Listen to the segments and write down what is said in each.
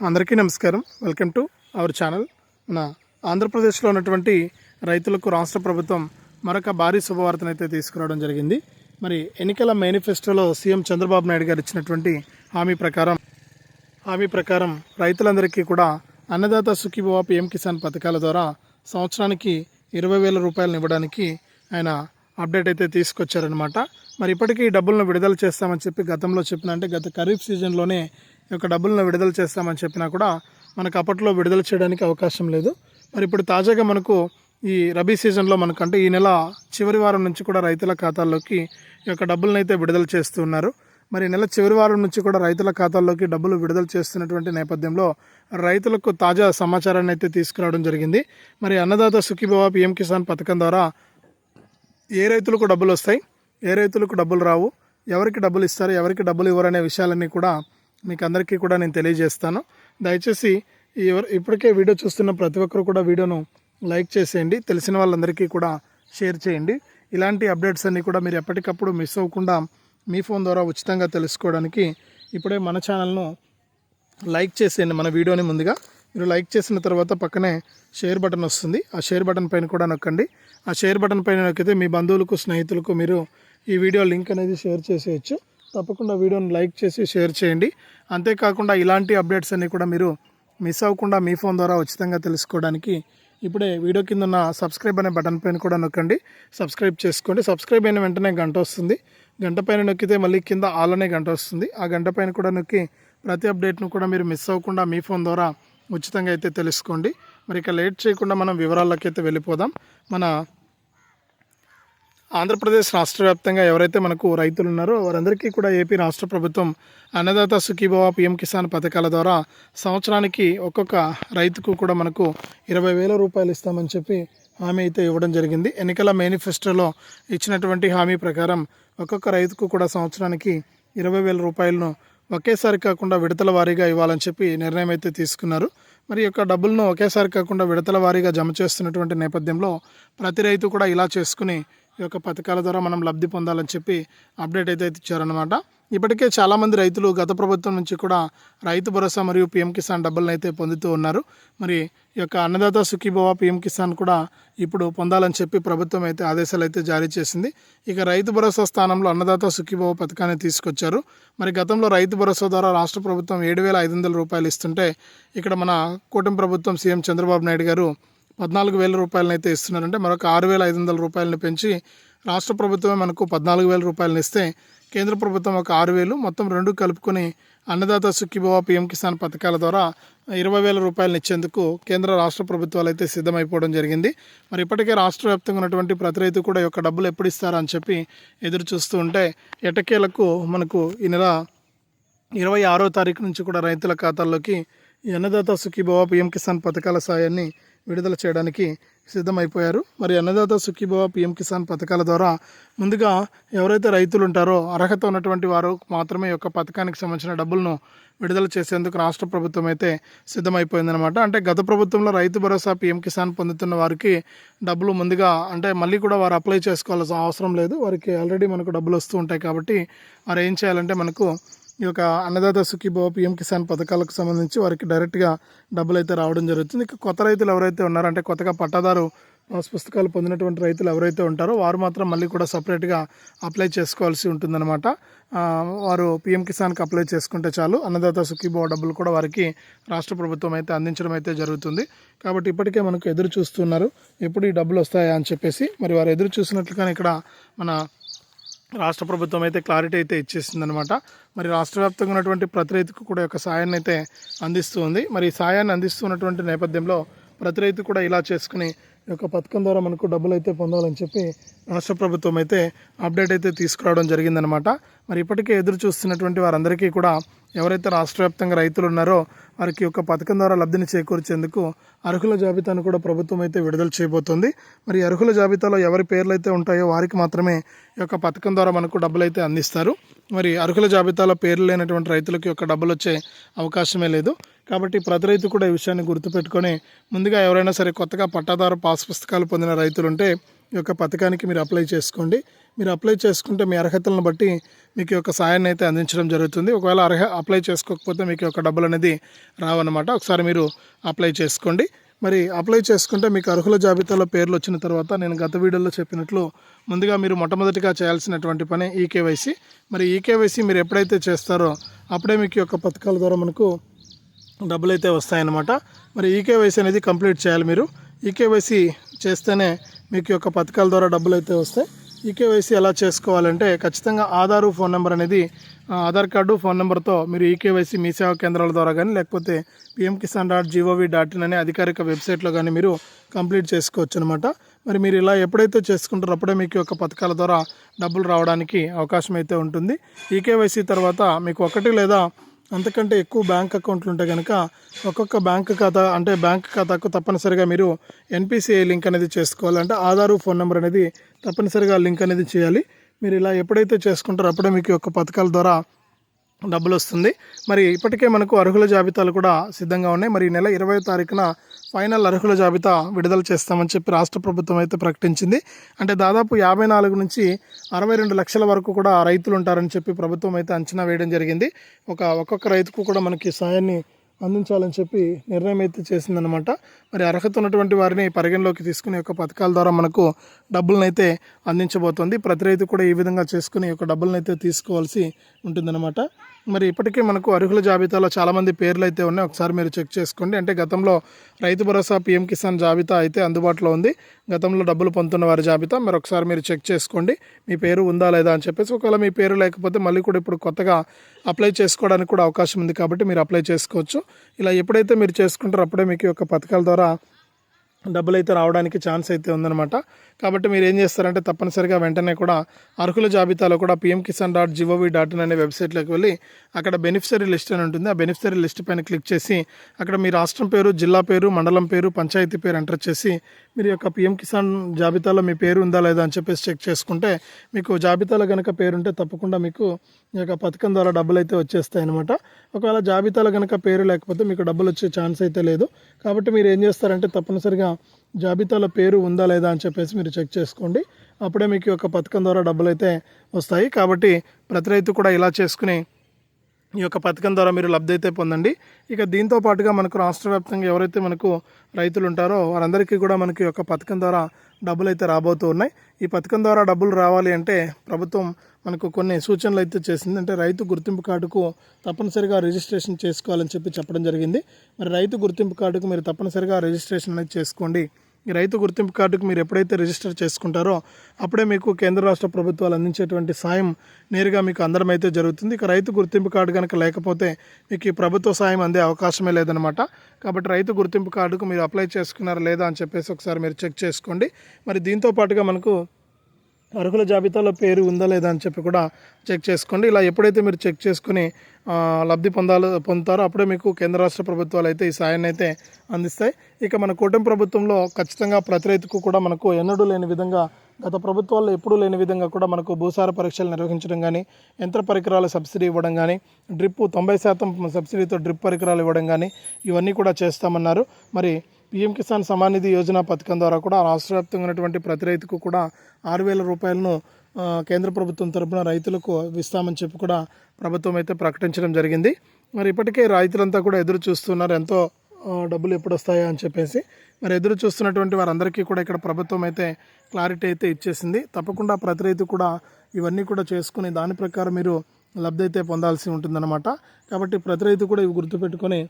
అందరికీ నమస్కారం. Welcome to our channel. మన ఆంధ్రప్రదేశ్లో ఉన్నటువంటి రైతులకు రాష్ట్ర ప్రభుత్వం మరొక భారీ శుభవార్తను అయితే తీసుకురావడం జరిగింది. మరి ఎన్నికల మేనిఫెస్టోలో సీఎం చంద్రబాబు నాయుడు గారు ఇచ్చినటువంటి హామీ ప్రకారం హామీ ప్రకారం రైతులందరికీ కూడా అన్నదాత సుఖీభవ పిఎం కిసాన్ పథకాల ద్వారా సంవత్సరానికి ఇరవై వేల రూపాయలను ఇవ్వడానికి ఆయన అప్డేట్ అయితే తీసుకొచ్చారనమాట మరి ఇప్పటికీ ఈ డబ్బులను విడుదల చేస్తామని చెప్పి గతంలో చెప్పిన అంటే గత ఖరీఫ్ సీజన్లోనే ఈ యొక్క డబ్బులను విడుదల చేస్తామని చెప్పినా కూడా మనకు అప్పట్లో విడుదల చేయడానికి అవకాశం లేదు. మరి ఇప్పుడు తాజాగా మనకు ఈ రబీ సీజన్లో మనకంటే ఈ నెల చివరి వారం నుంచి కూడా రైతుల ఖాతాల్లోకి ఈ యొక్క డబ్బులను అయితే విడుదల చేస్తున్నారు మరి నెల చివరి వారం నుంచి కూడా రైతుల ఖాతాల్లోకి డబ్బులు విడుదల చేస్తున్నటువంటి నేపథ్యంలో రైతులకు తాజా సమాచారాన్ని అయితే తీసుకురావడం జరిగింది. మరి అన్నదాత సుఖీభవ పిఎం కిసాన్ పథకం ద్వారా ఏ రైతులకు డబ్బులు వస్తాయి? ఏ రైతులకు డబ్బులు రావు? ఎవరికి డబ్బులు ఇస్తారు? ఎవరికి డబ్బులు ఇవ్వరు అనే విషయాలన్నీ కూడా మీకు అందరికీ కూడా నేను తెలియజేస్తాను. దయచేసి ఎవరు ఇప్పటికే వీడియో చూస్తున్న ప్రతి ఒక్కరు కూడా వీడియోను లైక్ చేసేయండి. తెలిసిన వాళ్ళందరికీ కూడా షేర్ చేయండి. ఇలాంటి అప్డేట్స్ అన్నీ కూడా మీరు ఎప్పటికప్పుడు మిస్ అవ్వకుండా మీ ఫోన్ ద్వారా ఉచితంగా తెలుసుకోవడానికి ఇప్పుడే మన ఛానల్ను లైక్ చేసేయండి మన వీడియోని ముందుగా. మీరు లైక్ చేసిన తర్వాత పక్కనే షేర్ బటన్ వస్తుంది. ఆ షేర్ బటన్ పైన కూడా నొక్కండి. ఆ షేర్ బటన్ పైన నొక్కితే మీ బంధువులకు స్నేహితులకు మీరు ఈ వీడియో లింక్ అనేది షేర్ చేసేయచ్చు. తప్పకుండా వీడియోని లైక్ చేసి షేర్ చేయండి. అంతేకాకుండా ఇలాంటి అప్డేట్స్ అన్నీ కూడా మీరు మిస్ అవ్వకుండా మీ ఫోన్ ద్వారా ఉచితంగా తెలుసుకోవడానికి ఇప్పుడే వీడియో కింద ఉన్న సబ్స్క్రైబ్ అనే బటన్ పైన కూడా నొక్కండి. సబ్స్క్రైబ్ చేసుకోండి. సబ్స్క్రైబ్ అయిన వెంటనే గంట వస్తుంది. గంట పైన నొక్కితే మళ్ళీ కింద ఆల్ అనే గంట వస్తుంది. ఆ గంట పైన కూడా నొక్కి ప్రతి అప్డేట్ను కూడా మీరు మిస్ అవ్వకుండా మీ ఫోన్ ద్వారా ఉచితంగా అయితే తెలుసుకోండి. మరి ఇక లేట్ చేయకుండా మనం వివరాల్లోకి అయితే వెళ్ళిపోదాం. మన ఆంధ్రప్రదేశ్ రాష్ట్ర వ్యాప్తంగా ఎవరైతే మనకు రైతులు ఉన్నారో వారందరికీ కూడా ఏపీ రాష్ట్ర ప్రభుత్వం అన్నదాత సుఖీభవ పిఎం కిసాన్ పథకాల ద్వారా సంవత్సరానికి ఒక్కొక్క రైతుకు కూడా మనకు ఇరవై వేల రూపాయలు ఇస్తామని చెప్పి హామీ అయితే ఇవ్వడం జరిగింది. ఎన్నికల మేనిఫెస్టోలో ఇచ్చినటువంటి హామీ ప్రకారం ఒక్కొక్క రైతుకు కూడా సంవత్సరానికి ఇరవై వేల రూపాయలను ఒకేసారి కాకుండా విడతల వారీగా ఇవ్వాలని చెప్పి నిర్ణయం అయితే తీసుకున్నారు. మరి యొక్క డబ్బులను ఒకేసారి కాకుండా విడతల వారీగా జమ చేస్తున్నటువంటి నేపథ్యంలో ప్రతి రైతు కూడా ఇలా చేసుకుని ఈ యొక్క పథకాల ద్వారా మనం లబ్ధి పొందాలని చెప్పి అప్డేట్ అయితే ఇచ్చారనమాట ఇప్పటికే చాలామంది రైతులు గత ప్రభుత్వం నుంచి కూడా రైతు భరోసా మరియు పీఎం కిసాన్ డబ్బులను అయితే పొందుతూ ఉన్నారు. మరి ఈ యొక్క అన్నదాత సుఖీభవ పీఎం కిసాన్ కూడా ఇప్పుడు పొందాలని చెప్పి ప్రభుత్వం అయితే ఆదేశాలు అయితే జారీ చేసింది. ఇక రైతు భరోసా స్థానంలో అన్నదాత సుఖీభవ పథకాన్ని తీసుకొచ్చారు. మరి గతంలో రైతు భరోసా ద్వారా రాష్ట్ర ప్రభుత్వం ఏడు వేల ఐదు వందల రూపాయలు ఇస్తుంటే ఇక్కడ మన కూటమి ప్రభుత్వం సీఎం చంద్రబాబు నాయుడు గారు పద్నాలుగు వేల రూపాయలను అయితే ఇస్తున్నారంటే మరొక ఆరు వేల ఐదు వందల రూపాయలను పెంచి రాష్ట్ర ప్రభుత్వమే మనకు పద్నాలుగు వేల రూపాయలను ఇస్తే కేంద్ర ప్రభుత్వం ఒక ఆరు వేలు మొత్తం రెండు కలుపుకొని అన్నదాత సుఖీభవ పిఎం కిసాన్ పథకాల ద్వారా ఇరవై వేల రూపాయలను ఇచ్చేందుకు కేంద్ర రాష్ట్ర ప్రభుత్వాలు అయితే సిద్ధమైపోవడం జరిగింది. మరి ఇప్పటికే రాష్ట్ర వ్యాప్తంగా ఉన్నటువంటి ప్రతి రైతు కూడా ఈ యొక్క డబ్బులు ఎప్పుడు ఇస్తారా అని చెప్పి ఎదురు చూస్తూ ఉంటే ఎటకేలకు మనకు ఈ నెల ఇరవై ఆరో తారీఖు నుంచి కూడా రైతుల ఖాతాల్లోకి ఈ అన్నదాత సుఖీభవ పిఎం కిసాన్ పథకాల సాయాన్ని విడుదల చేయడానికి సిద్ధమైపోయారు. మరి అన్నదాత సుఖీభవ పిఎం కిసాన్ పథకాల ద్వారా ముందుగా ఎవరైతే రైతులు ఉంటారో అర్హత ఉన్నటువంటి వారు మాత్రమే యొక్క పథకానికి సంబంధించిన డబ్బులను విడుదల చేసేందుకు రాష్ట్ర ప్రభుత్వం అయితే సిద్ధమైపోయిందనమాట అంటే గత ప్రభుత్వంలో రైతు భరోసా పిఎం కిసాన్ పొందుతున్న వారికి డబ్బులు ముందుగా అంటే మళ్ళీ కూడా వారు అప్లై చేసుకోవాల్సిన అవసరం లేదు. వారికి ఆల్రెడీ మనకు డబ్బులు వస్తూ ఉంటాయి కాబట్టి వారు ఏం చేయాలంటే మనకు ఈ యొక్క అన్నదాత సుఖీభవ పిఎం కిసాన్ పథకాలకు సంబంధించి వారికి డైరెక్ట్గా డబ్బులు అయితే రావడం జరుగుతుంది. ఇక కొత్త రైతులు ఎవరైతే ఉన్నారో అంటే కొత్తగా పట్టాదారు పాస్ పుస్తకాలు పొందినటువంటి రైతులు ఎవరైతే ఉంటారో వారు మాత్రం మళ్ళీ కూడా సపరేట్గా అప్లై చేసుకోవాల్సి ఉంటుందన్నమాట. వారు పిఎం కిసాన్కి అప్లై చేసుకుంటే చాలు. అన్నదాత సుఖీభవ డబ్బులు కూడా వారికి రాష్ట్ర ప్రభుత్వం అయితే అందించడం అయితే జరుగుతుంది. కాబట్టి ఇప్పటికే మనకు ఎదురు చూస్తున్నారు. ఎప్పుడు ఈ డబ్బులు వస్తాయా అని చెప్పేసి మరి వారు ఎదురు చూసినట్లుగానే ఇక్కడ మన రాష్ట్ర ప్రభుత్వం అయితే క్లారిటీ అయితే ఇచ్చేసిందనమాట మరి రాష్ట్ర వ్యాప్తంగా ఉన్నటువంటి ప్రతి రైతుకు కూడా యొక్క సాయాన్ని అయితే అందిస్తూ ఉంది. మరి ఈ సాయాన్ని అందిస్తున్నటువంటి నేపథ్యంలో ప్రతి రైతు కూడా ఇలా చేసుకుని యొక్క పథకం ద్వారా మనకు డబ్బులు అయితే పొందాలని చెప్పి రాష్ట్ర ప్రభుత్వం అయితే అప్డేట్ అయితే తీసుకురావడం జరిగిందనమాట మరి ఇప్పటికే ఎదురు చూస్తున్నటువంటి వారందరికీ కూడా ఎవరైతే రాష్ట్ర వ్యాప్తంగా రైతులు ఉన్నారో వారికి యొక్క పథకం ద్వారా లబ్ధిని చేకూర్చేందుకు అర్హుల జాబితాను కూడా ప్రభుత్వం అయితే విడుదల చేయబోతోంది. మరి అర్హుల జాబితాలో ఎవరి పేర్లు అయితే ఉంటాయో వారికి మాత్రమే ఈ యొక్క పథకం ద్వారా మనకు డబ్బులు అయితే అందిస్తారు. మరి అర్హుల జాబితాలో పేర్లు లేనటువంటి రైతులకు యొక్క డబ్బులు వచ్చే అవకాశమే లేదు. కాబట్టి ప్రతి రైతు కూడా ఈ విషయాన్ని గుర్తుపెట్టుకొని ముందుగా ఎవరైనా సరే కొత్తగా పట్టాదారు పాస్ పుస్తకాలు పొందిన రైతులుంటే ఈ యొక్క పథకానికి మీరు అప్లై చేసుకోండి. మీరు అప్లై చేసుకుంటే మీ అర్హతలను బట్టి మీకు యొక్క సాయాన్ని అయితే అందించడం జరుగుతుంది. ఒకవేళ అర్హ అప్లై చేసుకోకపోతే మీకు యొక్క డబ్బులు అనేది రావన్నమాట. ఒకసారి మీరు అప్లై చేసుకోండి. మరి అప్లై చేసుకుంటే మీకు అర్హుల జాబితాలో పేర్లు వచ్చిన తర్వాత నేను గత వీడియోలో చెప్పినట్లు ముందుగా మీరు మొట్టమొదటిగా చేయాల్సినటువంటి పని ఈకేవైసీ మరి ఈకేవైసీ మీరు ఎప్పుడైతే చేస్తారో అప్పుడే మీకు యొక్క పథకాల ద్వారా మనకు డబ్బులు అయితే వస్తాయన్నమాట. మరి ఈకేవైసీ అనేది కంప్లీట్ చేయాలి మీరు. ఈకేవైసీ చేస్తేనే మీకు యొక్క పథకాల ద్వారా డబ్బులు అయితే వస్తాయి. ఈకేవైసీ ఎలా చేసుకోవాలంటే ఖచ్చితంగా ఆధారు ఫోన్ నెంబర్ అనేది ఆధార్ కార్డు ఫోన్ నెంబర్తో మీరు ఈకేవైసీ మీ సేవా కేంద్రాల ద్వారా కానీ లేకపోతే PM Kisan dot G O V dot in అనే అధికారిక వెబ్సైట్లో కానీ మీరు కంప్లీట్ చేసుకోవచ్చు అనమాట మరి మీరు ఇలా ఎప్పుడైతే చేసుకుంటారో అప్పుడే మీకు యొక్క పథకాల ద్వారా డబ్బులు రావడానికి అవకాశం అయితే ఉంటుంది. ఈకేవైసీ తర్వాత మీకు ఒకటి లేదా అంతకంటే ఎక్కువ బ్యాంక్ అకౌంట్లు ఉంటే కనుక ఒక్కొక్క బ్యాంక్ ఖాతా అంటే బ్యాంక్ ఖాతాకు తప్పనిసరిగా మీరు ఎన్పిసిఐ లింక్ అనేది చేసుకోవాలంటే ఆధారు ఫోన్ నెంబర్ అనేది తప్పనిసరిగా లింక్ అనేది చేయాలి. మీరు ఇలా ఎప్పుడైతే చేసుకుంటారో అప్పుడే మీకు ఒక యొక్క పథకాల ద్వారా డబ్బులు వస్తుంది మరి ఇప్పటికే మనకు అర్హుల జాబితాలు కూడా సిద్ధంగా ఉన్నాయి. మరి ఈ నెల ఇరవై తారీఖున ఫైనల్ అర్హుల జాబితా విడుదల చేస్తామని చెప్పి రాష్ట్ర ప్రభుత్వం అయితే ప్రకటించింది. అంటే దాదాపు యాభై నాలుగు నుంచి అరవై రెండు లక్షల వరకు కూడా రైతులు ఉంటారని చెప్పి ప్రభుత్వం అయితే అంచనా వేయడం జరిగింది. ఒక ఒక్కొక్క రైతుకు కూడా మనకి సాయాన్ని అందించాలని చెప్పి నిర్ణయం అయితే చేసిందనమాట మరి అర్హత ఉన్నటువంటి వారిని పరిగణలోకి తీసుకుని యొక్క పథకాల ద్వారా మనకు డబ్బులను అయితే అందించబోతోంది. ప్రతి రైతు కూడా ఈ విధంగా చేసుకుని యొక్క డబ్బులను అయితే తీసుకోవాల్సి ఉంటుందన్నమాట. మరి ఇప్పటికే మనకు అర్హుల జాబితాలో చాలామంది పేర్లు అయితే ఉన్నాయి. ఒకసారి మీరు చెక్ చేసుకోండి. అంటే గతంలో రైతు భరోసా పీఎం కిసాన్ జాబితా అయితే అందుబాటులో ఉంది. గతంలో డబ్బులు పొందుతున్న వారి జాబితా మరి ఒకసారి మీరు చెక్ చేసుకోండి. మీ పేరు ఉందా లేదా అని చెప్పేసి. ఒకవేళ మీ పేరు లేకపోతే మళ్ళీ కూడా ఇప్పుడు కొత్తగా అప్లై చేసుకోవడానికి కూడా అవకాశం ఉంది కాబట్టి మీరు అప్లై చేసుకోవచ్చు. ఇలా ఎప్పుడైతే మీరు చేసుకుంటారో అప్పుడే మీకు ఈ యొక్క పథకాల ద్వారా డబ్బులు అయితే రావడానికి ఛాన్స్ అయితే ఉందన్నమాట. కాబట్టి మీరు ఏం చేస్తారంటే తప్పనిసరిగా వెంటనే కూడా అర్హుల జాబితాలో కూడా PM Kisan dot G O V dot in అనే వెబ్సైట్లోకి వెళ్ళి అక్కడ బెనిఫిషరీ లిస్ట్ అని ఉంటుంది. ఆ బెనిఫిషరీ లిస్ట్ పైన క్లిక్ చేసి అక్కడ మీ రాష్ట్రం పేరు జిల్లా పేరు మండలం పేరు పంచాయతీ పేరు ఎంటర్ చేసి మీరు యొక్క పిఎం కిసాన్ జాబితాలో మీ పేరు ఉందా లేదా అని చెప్పేసి చెక్ చేసుకుంటే మీకు జాబితాలో కనుక పేరుంటే తప్పకుండా మీకు ఈ యొక్క పథకం ద్వారా డబ్బులు అయితే వచ్చేస్తాయి అనమాట ఒకవేళ జాబితాలో కనుక పేరు లేకపోతే మీకు డబ్బులు వచ్చే ఛాన్స్ అయితే లేదు. కాబట్టి మీరు ఏం చేస్తారంటే తప్పనిసరిగా జాబితాలో పేరు ఉందా లేదా అని చెప్పేసి మీరు చెక్ చేసుకోండి. అప్పుడే మీకు ఒక యొక్క పథకం ద్వారా డబ్బులు అయితే వస్తాయి. కాబట్టి ప్రతి రైతు కూడా ఇలా చేసుకుని ఈ యొక్క పథకం ద్వారా మీరు లబ్ధి అయితే పొందండి. ఇక దీంతో పాటుగా మనకు రాష్ట్ర వ్యాప్తంగా ఎవరైతే మనకు రైతులు ఉంటారో వారందరికీ కూడా మనకి ఈ యొక్క పథకం ద్వారా డబ్బులు అయితే రాబోతూ ఉన్నాయి. ఈ పథకం ద్వారా డబ్బులు రావాలి అంటే ప్రభుత్వం మనకు కొన్ని సూచనలు అయితే చేసింది. అంటే రైతు గుర్తింపు కార్డుకు తప్పనిసరిగా రిజిస్ట్రేషన్ చేసుకోవాలని చెప్పి చెప్పడం జరిగింది. మరి రైతు గుర్తింపు కార్డుకు మీరు తప్పనిసరిగా రిజిస్ట్రేషన్ అనేది చేసుకోండి. రైతు గుర్తింపు కార్డుకు మీరు ఎప్పుడైతే రిజిస్టర్ చేసుకుంటారో అప్పుడే మీకు కేంద్ర రాష్ట్ర ప్రభుత్వాలు అందించేటువంటి సాయం నేరుగా మీకు అందడం అయితే జరుగుతుంది. ఇక రైతు గుర్తింపు కార్డు కనుక లేకపోతే మీకు ఈ ప్రభుత్వ సాయం అందే అవకాశమే లేదనమాట కాబట్టి రైతు గుర్తింపు కార్డుకు మీరు అప్లై చేసుకున్నారా లేదా అని చెప్పేసి ఒకసారి మీరు చెక్ చేసుకోండి. మరి దీంతో పాటుగా మనకు అర్హుల జాబితాలో పేరు ఉందా లేదా అని చెప్పి కూడా చెక్ చేసుకోండి. ఇలా ఎప్పుడైతే మీరు చెక్ చేసుకుని లబ్ధి పొందాలో పొందుతారో అప్పుడే మీకు కేంద్ర రాష్ట్ర ప్రభుత్వాలు అయితే ఈ సాయాన్ని అయితే అందిస్తాయి. ఇక మన కూటమి ప్రభుత్వంలో ఖచ్చితంగా ప్రతి రైతుకు కూడా మనకు ఎన్నడూ లేని విధంగా గత ప్రభుత్వాల్లో ఎప్పుడూ లేని విధంగా కూడా మనకు భూసార పరీక్షలు నిర్వహించడం కానీ యంత్ర పరికరాల సబ్సిడీ ఇవ్వడం కానీ డ్రిప్ తొంభై శాతం సబ్సిడీతో డ్రిప్ పరికరాలు ఇవ్వడం కానీ ఇవన్నీ కూడా చేస్తామన్నారు. మరి పీఎం కిసాన్ సమాన్ నిధి యోజన పథకం ద్వారా కూడా రాష్ట్ర వ్యాప్తంగా ఉన్నటువంటి ప్రతి రైతుకు కూడా ఆరు వేల రూపాయలను కేంద్ర ప్రభుత్వం తరపున రైతులకు ఇస్తామని చెప్పి కూడా ప్రభుత్వం అయితే ప్రకటించడం జరిగింది. మరి ఇప్పటికే రైతులంతా కూడా ఎదురు చూస్తున్నారు ఎంతో డబ్బులు ఎప్పుడు వస్తాయా అని చెప్పేసి. మరి ఎదురు చూస్తున్నటువంటి వారందరికీ కూడా ఇక్కడ ప్రభుత్వం అయితే క్లారిటీ అయితే ఇచ్చేసింది. తప్పకుండా ప్రతి రైతు కూడా ఇవన్నీ కూడా చేసుకుని దాని ప్రకారం మీరు లబ్ధి అయితే పొందాల్సి ఉంటుందన్నమాట. కాబట్టి ప్రతి రైతు కూడా ఇవి గుర్తుపెట్టుకొని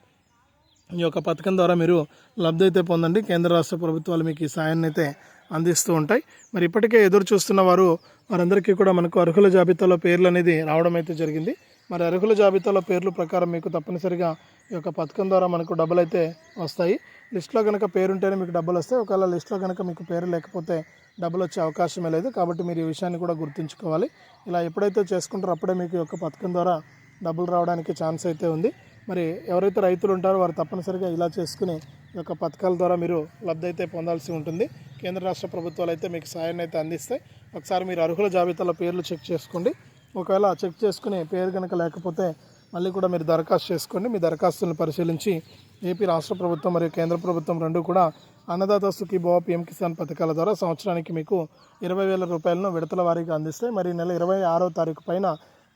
ఈ యొక్క పథకం ద్వారా మీరు లబ్ధి అయితే పొందండి. కేంద్ర రాష్ట్ర ప్రభుత్వాలు మీకు ఈ సాయాన్ని అయితే అందిస్తూ ఉంటాయి. మరి ఇప్పటికే ఎదురు చూస్తున్న వారు వారందరికీ కూడా మనకు అర్హుల జాబితాలో పేర్లు అనేది రావడం అయితే జరిగింది. మరి అర్హుల జాబితాలో పేర్లు ప్రకారం మీకు తప్పనిసరిగా ఈ యొక్క పథకం ద్వారా మనకు డబ్బులు అయితే వస్తాయి. లిస్ట్లో కనుక పేరు ఉంటేనే మీకు డబ్బులు వస్తాయి. ఒకవేళ లిస్ట్లో కనుక మీకు పేరు లేకపోతే డబ్బులు వచ్చే అవకాశమే లేదు. కాబట్టి మీరు ఈ విషయాన్ని కూడా గుర్తుంచుకోవాలి. ఇలా ఎప్పుడైతే చేసుకుంటారో అప్పుడే మీకు ఈ యొక్క పథకం ద్వారా డబ్బులు రావడానికి ఛాన్స్ అయితే ఉంది. మరి ఎవరైతే రైతులు ఉంటారో వారు తప్పనిసరిగా ఇలా చేసుకుని ఈ యొక్క పథకాల ద్వారా మీరు లబ్ధి అయితే పొందాల్సి ఉంటుంది. కేంద్ర రాష్ట్ర ప్రభుత్వాలు అయితే మీకు సాయాన్ని అయితే అందిస్తాయి. ఒకసారి మీరు అర్హుల జాబితాలో పేర్లు చెక్ చేసుకోండి. ఒకవేళ చెక్ చేసుకుని పేరు కనుక లేకపోతే మళ్ళీ కూడా మీరు దరఖాస్తు చేసుకోండి. మీ దరఖాస్తులను పరిశీలించి ఏపీ రాష్ట్ర ప్రభుత్వం మరియు కేంద్ర ప్రభుత్వం రెండు కూడా అన్నదాత సుఖీభవ పిఎం కిసాన్ పథకాల ద్వారా సంవత్సరానికి మీకు ఇరవై వేల రూపాయలను విడతల వారీగా అందిస్తాయి. మరి నెల ఇరవై ఆరో తారీఖు పైన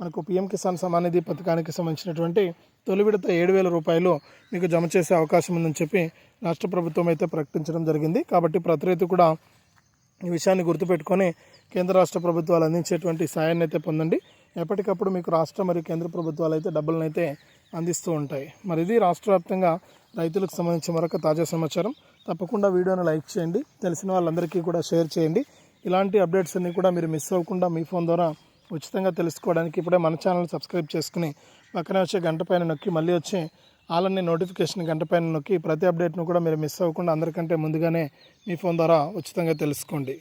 మనకు పిఎం కిసాన్ సమానిధి పథకానికి సంబంధించినటువంటి తొలి విడత ఏడు వేల రూపాయలు మీకు జమ చేసే అవకాశం ఉందని చెప్పి రాష్ట్ర ప్రభుత్వం అయితే ప్రకటించడం జరిగింది. కాబట్టి ప్రతి రైతు కూడా ఈ విషయాన్ని గుర్తుపెట్టుకొని కేంద్ర రాష్ట్ర ప్రభుత్వాలు అందించేటువంటి సాయాన్ని అయితే పొందండి. ఎప్పటికప్పుడు మీకు రాష్ట్ర మరియు కేంద్ర ప్రభుత్వాలు అయితే డబ్బులను అయితే అందిస్తూ ఉంటాయి. మరి ఇది రాష్ట్ర వ్యాప్తంగా రైతులకు సంబంధించి మరొక తాజా సమాచారం. తప్పకుండా వీడియోని లైక్ చేయండి. తెలిసిన వాళ్ళందరికీ కూడా షేర్ చేయండి. ఇలాంటి అప్డేట్స్ అన్నీ కూడా మీరు మిస్ అవ్వకుండా మీ ఫోన్ ద్వారా ఉచితంగా తెలుసుకోవడానికి ఇప్పుడే మన ఛానల్ సబ్స్క్రైబ్ చేసుకుని పక్కనే వచ్చే గంట పైన నొక్కి మళ్ళీ వచ్చే అలానే నోటిఫికేషన్ గంట పైన నొక్కి ప్రతి అప్డేట్ను కూడా మీరు మిస్ అవ్వకుండా అందరికంటే ముందుగానే మీ ఫోన్ ద్వారా ఉచితంగా తెలుసుకోండి.